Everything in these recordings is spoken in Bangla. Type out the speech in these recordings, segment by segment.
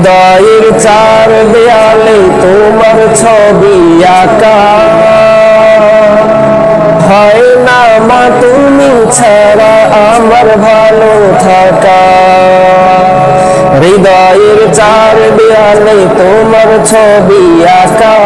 হৃদয়ের চার দেয়ালে তোমার ছবি আঁকা। হয় না মা, তুমি ছাড়া আমার ভালো থাকা। হৃদয়ের চার দেয়ালে তোমার ছবি আঁকা।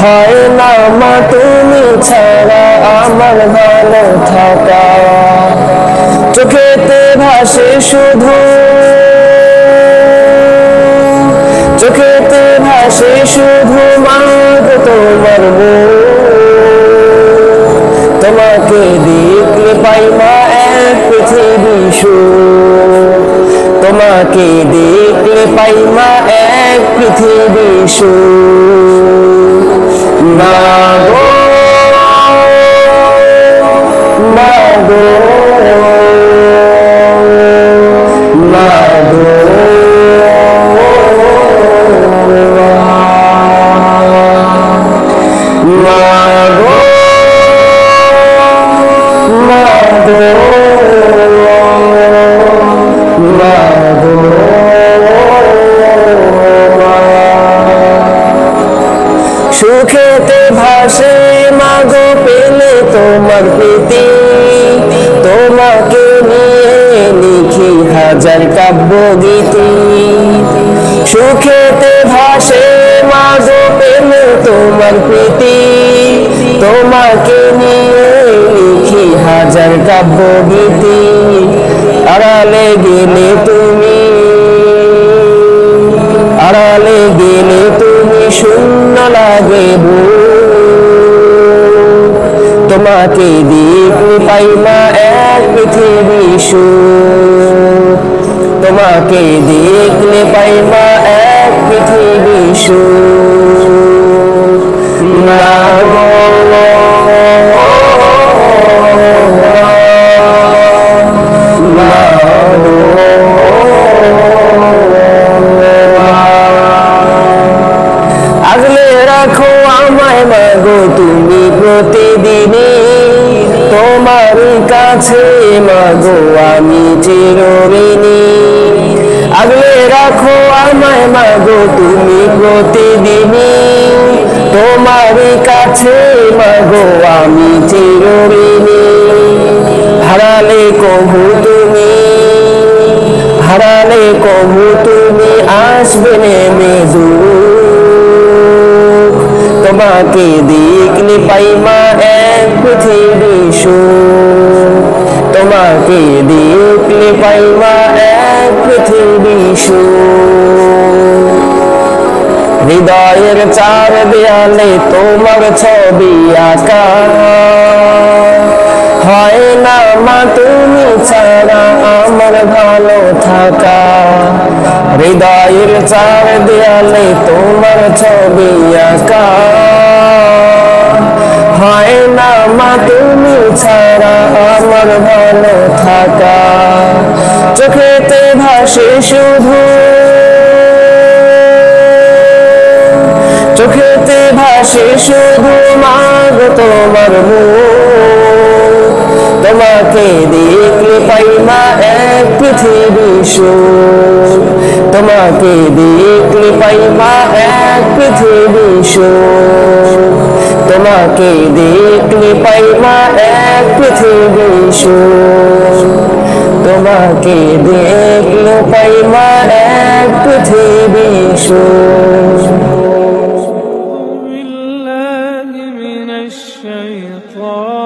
হয় না মা, তুমি ছাড়া আমার ভালো থাকা। চোখেতে ভাসে শুধু তোমাকে দেখলে পাই মা এক পৃথিবী। মা গো মাগো মাগো ভাসে মাগো পেলে তোমার প্রীতি। তোমাকে নিয়ে লিখি হাজার কাব্য গীতি। সুখেতে ভাসে, মাগো পেলে তোমার প্রীতি। তোমাকে নিয়ে লিখি হাজার কাব্য গীতি। আড়ালে গেলে তুমি, আড়ালে গেলে তুমি শূন্য লাগে বুক। তোমাকে দেখলে পাই না এক পৃথিবী সুখ তোমাকে দেখলে পাই না এক পৃথিবী সুখ না আগলে রাখো আমায়, মাগো তুমি প্রতিদিনই তোমার কাছে, মাগো আমি চিরঋণী। আগলে রাখো আমায়, মাগো তুমি প্রতিদিনই তোমার কাছে, মাগো আমি চিরঋণী। হারালে কহু তুমি, হারালে কহু তুমি, আসবে নেমে তোমাকে দেখলে পাই মা এক পৃথিবী তোমাকে দেখলে পাই মা এক পৃথিবী হৃদয়ের চার দেয়ালে তোমার ছবি আঁকা হয় না মা তুমি ছাড়া আমার ভালো থাকা হৃদয়ের চার দেয়ালে তোমার ছবি আঁকা মা তুমি ছাড়া আমার ভালো থাকা। চোখেতে ভাসে শুধু। চোখেতে ভাসে শুধু মাগ তোমার মুখ। তোমাকে দেখলে পাই না এক পৃথিবী সুখ তোমাকে দেখলে পাই না এক পৃথিবী সুখ তোমাকে দেখলে পাই না এক পৃথিবী সুখ তোমাকে দেখলে পাই না এক পৃথিবী সুখ الشيطان